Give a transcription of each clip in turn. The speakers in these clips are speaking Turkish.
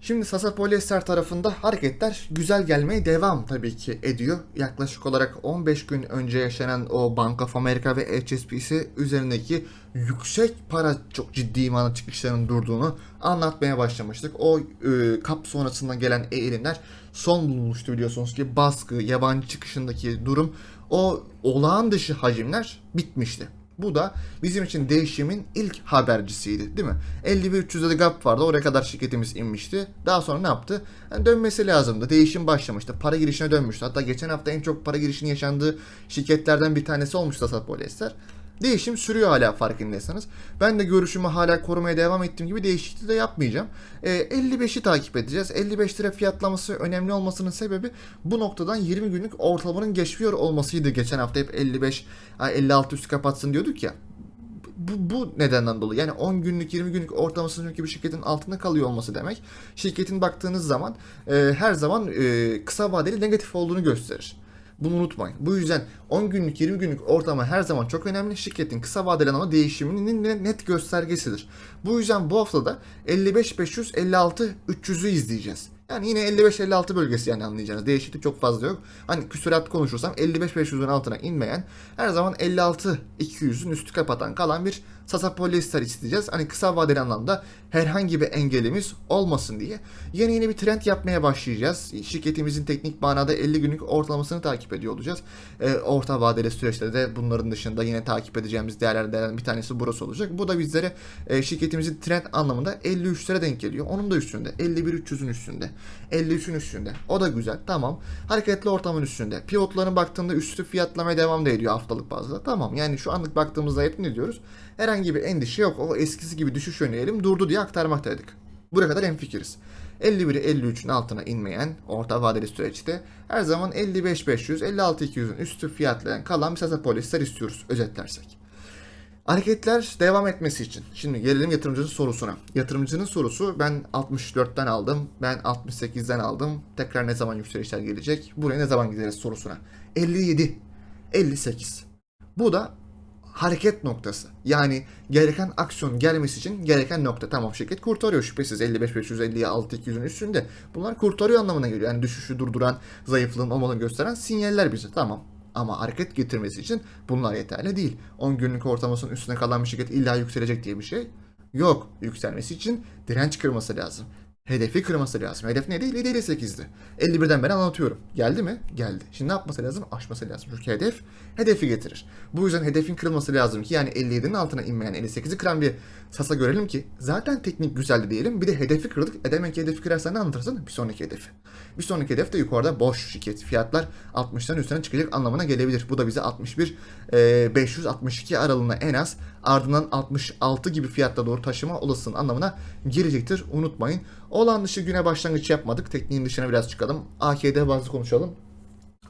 Şimdi Sasa Polyester tarafında hareketler güzel gelmeye devam tabii ki ediyor. Yaklaşık olarak 15 gün önce yaşanan o Bank of America ve HSBC üzerindeki yüksek para çok ciddi manada çıkışlarının durduğunu anlatmaya başlamıştık. O e, kap sonrasında gelen eğilimler son bulmuştu biliyorsunuz ki baskı, yabancı çıkışındaki durum o olağan dışı hacimler bitmişti. Bu da bizim için değişimin ilk habercisiydi değil mi? 51.300'de de gap vardı. Oraya kadar şirketimiz inmişti. Daha sonra ne yaptı? Yani dönmesi lazımdı. Değişim başlamıştı. Para girişine dönmüştü. Hatta geçen hafta en çok para girişinin yaşandığı şirketlerden bir tanesi olmuştu Asat Polyester. Değişim sürüyor hala farkındaysanız. Ben de görüşümü hala korumaya devam ettiğim gibi değişikliği de yapmayacağım. E, 55'i takip edeceğiz. 55 lira fiyatlaması önemli olmasının sebebi bu noktadan 20 günlük ortalamanın geçmiyor olmasıydı. Geçen hafta hep 55, ay 56 üstü kapatsın diyorduk ya bu, bu nedenden dolayı yani 10 günlük 20 günlük ortalamasının çünkü bir şirketin altında kalıyor olması demek şirketin baktığınız zaman e, her zaman e, kısa vadeli negatif olduğunu gösterir. Bunu unutmayın. Bu yüzden 10 günlük 20 günlük ortalama her zaman çok önemli. Şirketin kısa vadeli ama değişiminin net göstergesidir. Bu yüzden bu haftada 55 500 56 300'ü izleyeceğiz. Yani yine 55-56 bölgesi yani anlayacağınız. Değişiklik çok fazla yok. Hani küsurat konuşursam 55-500'ün altına inmeyen her zaman 56-200'ün üstü kapatan kalan bir Sasa polyester isteyeceğiz. Hani kısa vadeli anlamda herhangi bir engelimiz olmasın diye. Yeni yeni bir trend yapmaya başlayacağız. Şirketimizin teknik manada 50 günlük ortalamasını takip ediyor olacağız. E, orta vadeli süreçte de bunların dışında yine takip edeceğimiz değerlerden bir tanesi burası olacak. Bu da bizlere e, şirketimizin trend anlamında 53'lere denk geliyor. Onun da üstünde. 51-300'ün üstünde. 53'ün üstünde. O da güzel. Tamam. Hareketli ortamın üstünde. Pivotların baktığında üstü fiyatlamaya devam da ediyor haftalık bazda. Tamam. Yani şu anlık baktığımızda hep ne diyoruz? Herhangi bir endişe yok. O eskisi gibi düşüş yönleyelim durdu diye aktarmaktaydık. Buraya kadar hemfikiriz. 51'i 53'ün altına inmeyen orta vadeli süreçte her zaman 55-500, 56-200'ün üstü fiyatlayan kalan bir sasa polisler istiyoruz özetlersek. Hareketler devam etmesi için. Şimdi gelelim yatırımcının sorusuna. Yatırımcının sorusu ben 64'ten aldım, ben 68'den aldım. Tekrar ne zaman yükselişler gelecek? Buraya ne zaman gideriz sorusuna. 57, 58. Bu da hareket noktası. Yani gereken aksiyon gelmesi için gereken nokta. Tamam şirket kurtarıyor şüphesiz 55 550 6 200'ün üstünde. Bunlar kurtarıyor anlamına geliyor. Yani düşüşü durduran, zayıflığın olmadığını gösteren sinyaller bize. Tamam. Ama hareket getirmesi için bunlar yeterli değil. 10 günlük ortalamasının üstüne kalan bir şirket illa yükselecek diye bir şey yok. Yükselmesi için direnç kırması lazım. Hedefi kırması lazım. Hedef neydi? 7 ile 8'di. 51'den beri anlatıyorum. Geldi mi? Geldi. Şimdi ne yapması lazım? Aşması lazım. Çünkü hedef hedefi getirir. Bu yüzden hedefin kırılması lazım ki yani 57'nin altına inmeyen 58'i kıran bir sasa görelim ki zaten teknik güzeldi diyelim. Bir de hedefi kırdık. E demek ki hedefi kırarsan ne anlatırsın? Bir sonraki hedefi. Bir sonraki hedef de yukarıda boş şirket. Fiyatlar 60'tan üstüne çıkacak anlamına gelebilir. Bu da bize 61 e, 562 aralığına en az ardından 66 gibi fiyatla doğru taşıma olasılığın anlamına gelecektir. Unutmayın. Olan dışı güne başlangıç yapmadık. Tekniğin dışına biraz çıkalım. AKD bazı konuşalım.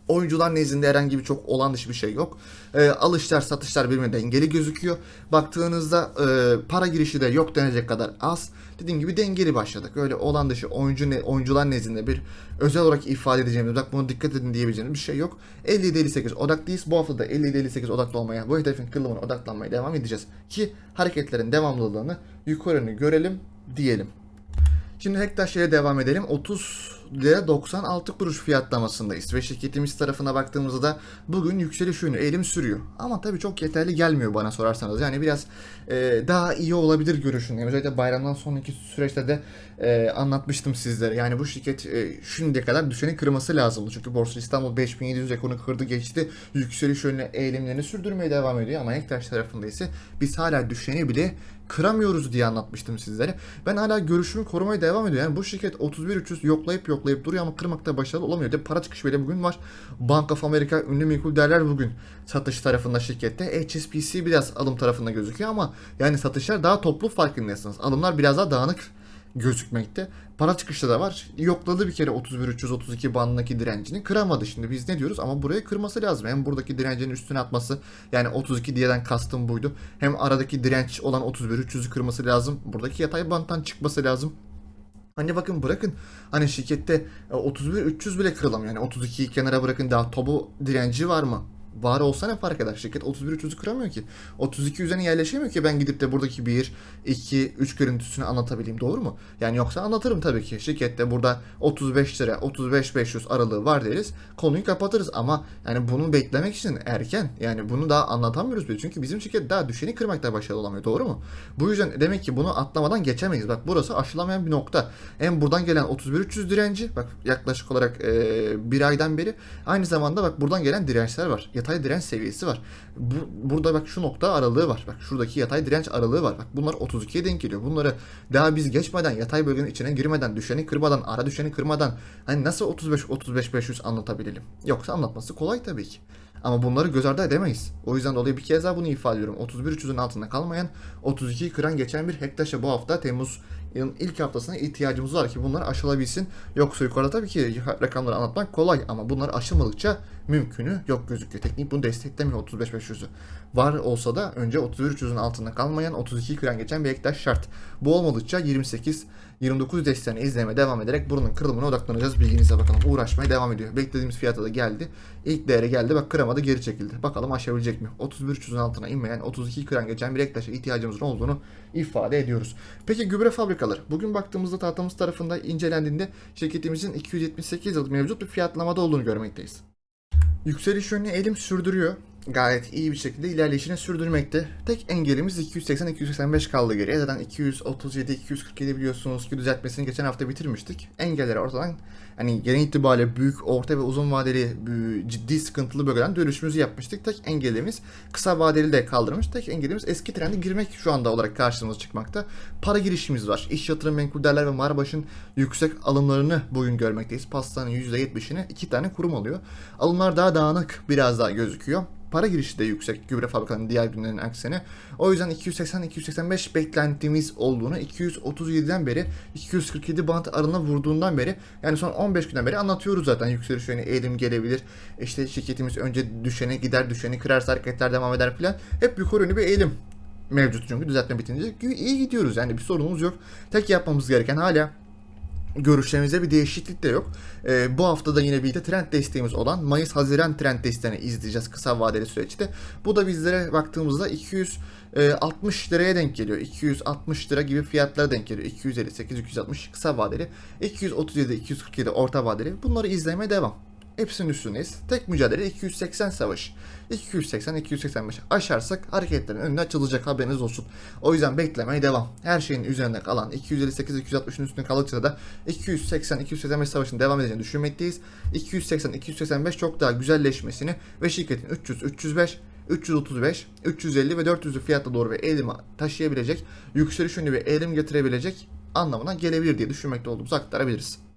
Oyuncular nezdinde herhangi bir çok olan dışı bir şey yok. E, alışlar satışlar birbirine dengeli gözüküyor. Baktığınızda e, para girişi de yok denecek kadar az. Dediğim gibi dengeli başladık. Öyle olan dışı oyuncu ne, oyuncular nezdinde bir özel olarak ifade edeceğimiz, bak bunu dikkat edin diyebileceğimiz bir şey yok. 57-58 odaklıyız. Bu hafta da 57-58 odaklı olmaya, bu hedefin kılımına odaklanmaya devam edeceğiz. Ki hareketlerin devamlılığını, yukarını görelim diyelim. Şimdi Hektaş ile devam edelim. 30 lira 96 kuruş fiyatlamasındayız ve şirketimiz tarafına baktığımızda da bugün yükseliş yönü elim sürüyor. Ama tabii çok yeterli gelmiyor bana sorarsanız. Yani biraz e, daha iyi olabilir görüşündeyim. Özellikle bayramdan sonraki süreçte de e, anlatmıştım sizlere. Yani bu şirket e, şimdiye kadar düşeni kırması lazımdı. Çünkü Borsa İstanbul 5700 ekonu kırdı geçti. Yükseliş yönlü eğilimlerini sürdürmeye devam ediyor ama Ektaş tarafında ise biz hala düşeni bile kıramıyoruz diye anlatmıştım sizlere. Ben hala görüşümü korumaya devam ediyor. Yani bu şirket 31.300 yoklayıp yoklayıp duruyor ama kırmakta başarılı olamıyor. De para çıkışı bile bugün var. Bank of America ünlü menkul değerler bugün satış tarafında şirkette. HSBC biraz alım tarafında gözüküyor ama yani satışlar daha toplu farkındaysanız. Alımlar biraz daha dağınık gözükmekte. Para çıkışı da var. Yokladı bir kere 31.332 bandındaki direncini. Kıramadı şimdi. Biz ne diyoruz? Ama burayı kırması lazım. Hem buradaki direncinin üstüne atması. Yani 32 diyeden kastım buydu. Hem aradaki direnç olan 31.300'ü kırması lazım. Buradaki yatay banttan çıkması lazım. Hani bakın bırakın hani şirkette e, 31 300 bile kırılamıyor. Yani 32'yi kenara bırakın daha topu direnci var mı? Var olsa ne fark eder? Şirket 31 300'ü kıramıyor ki. 32 üzerine yerleşemiyor ki ben gidip de buradaki 1, 2, 3 görüntüsünü anlatabileyim. Doğru mu? Yani yoksa anlatırım tabii ki. Şirkette burada 35 lira, 35 500 aralığı var deriz. Konuyu kapatırız ama yani bunu beklemek için erken. Yani bunu daha anlatamıyoruz bile. Çünkü bizim şirket daha düşeni kırmakta başarılı olamıyor. Doğru mu? Bu yüzden demek ki bunu atlamadan geçemeyiz. Bak burası aşılamayan bir nokta. Hem buradan gelen 31 300 direnci bak yaklaşık olarak e, bir aydan beri aynı zamanda bak buradan gelen dirençler var. Yatay direnç seviyesi var. Bu, burada bak şu nokta aralığı var. Bak şuradaki yatay direnç aralığı var. Bak bunlar 32'ye denk geliyor. Bunları daha biz geçmeden yatay bölgenin içine girmeden düşeni kırmadan ara düşeni kırmadan hani nasıl 35 35 500 anlatabilelim? Yoksa anlatması kolay tabii ki. Ama bunları göz ardı edemeyiz. O yüzden dolayı bir kez daha bunu ifade ediyorum. 31 300'ün altında kalmayan 32'yi kıran geçen bir hektaşa bu hafta Temmuz yılın ilk haftasına ihtiyacımız var ki bunlar aşılabilsin. Yoksa yukarıda tabii ki rakamları anlatmak kolay ama bunlar aşılmadıkça mümkünü yok gözüküyor. Teknik bunu desteklemiyor 35-500'ü. Var olsa da önce 33-300'ün altında kalmayan 32 kıran geçen bir hektaş şart. Bu olmadıkça 28 29 desteğini izlemeye devam ederek bunun kırılımına odaklanacağız. Bilginize bakalım. Uğraşmaya devam ediyor. Beklediğimiz fiyata da geldi. İlk değere geldi. Bak kıramadı geri çekildi. Bakalım aşabilecek mi? 31-300'ün altına inmeyen 32 kıran geçen bir hektaşa ihtiyacımızın olduğunu ifade ediyoruz. Peki gübre fabrikaları. Bugün baktığımızda tahtamız tarafında incelendiğinde şirketimizin 278 yıllık mevcut bir fiyatlamada olduğunu görmekteyiz. Yükseliş yönünü elim sürdürüyor. Gayet iyi bir şekilde ilerleyişini sürdürmekte. Tek engelimiz 280-285 kaldı geriye. Zaten 237-247 biliyorsunuz ki düzeltmesini geçen hafta bitirmiştik. Engelleri ortadan hani genel itibariyle büyük, orta ve uzun vadeli büyük, ciddi sıkıntılı bölgeden dönüşümüzü yapmıştık. Tek engelimiz kısa vadeli de kaldırmış. Tek engelimiz eski trende girmek şu anda olarak karşımıza çıkmakta. Para girişimiz var. İş yatırım menkul değerler ve Marbaş'ın yüksek alımlarını bugün görmekteyiz. Pastanın %70'ini iki tane kurum alıyor. Alımlar daha dağınık biraz daha gözüküyor para girişi de yüksek gübre fabrikalarının diğer günlerin aksine. O yüzden 280-285 beklentimiz olduğunu 237'den beri 247 bant aralığına vurduğundan beri yani son 15 günden beri anlatıyoruz zaten yükseliş yönü eğilim gelebilir. İşte şirketimiz önce düşene gider düşeni kırarsa hareketler devam eder filan. Hep yukarı yönlü bir eğilim mevcut çünkü düzeltme bitince iyi gidiyoruz yani bir sorunumuz yok. Tek yapmamız gereken hala görüşlerimizde bir değişiklik de yok. Ee, bu hafta da yine birlikte trend desteğimiz olan Mayıs-Haziran trend desteğini izleyeceğiz kısa vadeli süreçte. Bu da bizlere baktığımızda 260 liraya denk geliyor. 260 lira gibi fiyatlara denk geliyor. 258, 260 kısa vadeli, 237, 247 orta vadeli. Bunları izlemeye devam. Hepsinin üstündeyiz. Tek mücadele 280 savaş. 280-285 aşarsak hareketlerin önüne açılacak haberiniz olsun. O yüzden beklemeye devam. Her şeyin üzerinde kalan 258-260'ın üstünde kaldıkça da 280-285 savaşın devam edeceğini düşünmekteyiz. 280-285 çok daha güzelleşmesini ve şirketin 300-305 335, 350 ve 400'lü fiyatla doğru bir eğilimi taşıyabilecek, yükseliş yönlü bir eğilim getirebilecek anlamına gelebilir diye düşünmekte olduğumuzu aktarabiliriz.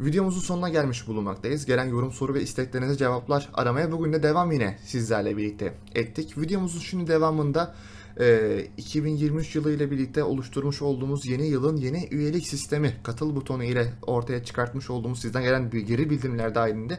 Videomuzun sonuna gelmiş bulunmaktayız. Gelen yorum, soru ve isteklerinize cevaplar aramaya bugün de devam yine sizlerle birlikte ettik. Videomuzun şimdi devamında e, 2023 yılı ile birlikte oluşturmuş olduğumuz yeni yılın yeni üyelik sistemi katıl butonu ile ortaya çıkartmış olduğumuz sizden gelen geri bildirimler dahilinde